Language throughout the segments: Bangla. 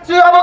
強め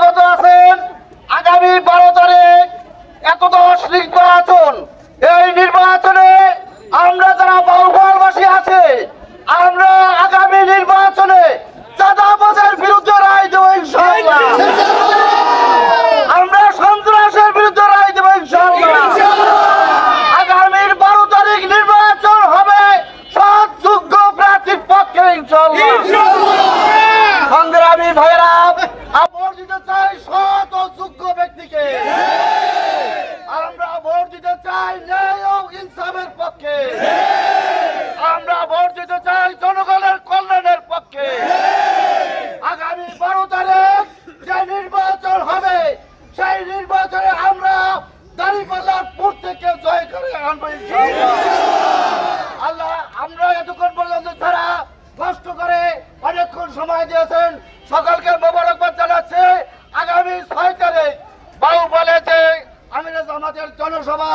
এখন পর্যন্ত আল্লাহ আমরা এতক্ষণ পর্যন্ত যারা কষ্ট করে অনেকক্ষণ সময় দিয়েছেন। সকলকে মোবারকবাদ জানাচ্ছে। আগামী ছয় তারিখ বাউ বলেছে আমির জামাতের জনসভা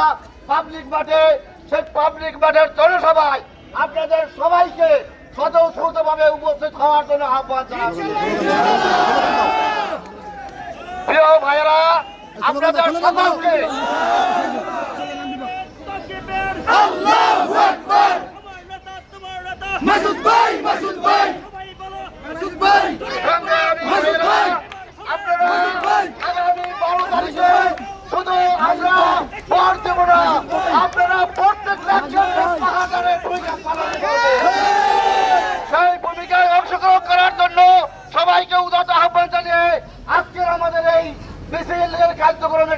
পাবলিক মাঠে, সেই পাবলিক মাঠের জনসভায় আপনাদের সবাইকে স্বতঃস্ফূর্তভাবে উপস্থিত হওয়ার জন্য আহ্বান জানাচ্ছি। প্রিয় ভাইয়েরা, আপনাদের সকলকে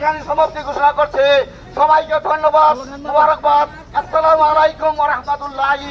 এখানে সমাপ্তি ঘোষণা করছে। সবাইকে ধন্যবাদ মুবারকবাদ। আসসালামু আলাইকুম রহমতুল্লাহ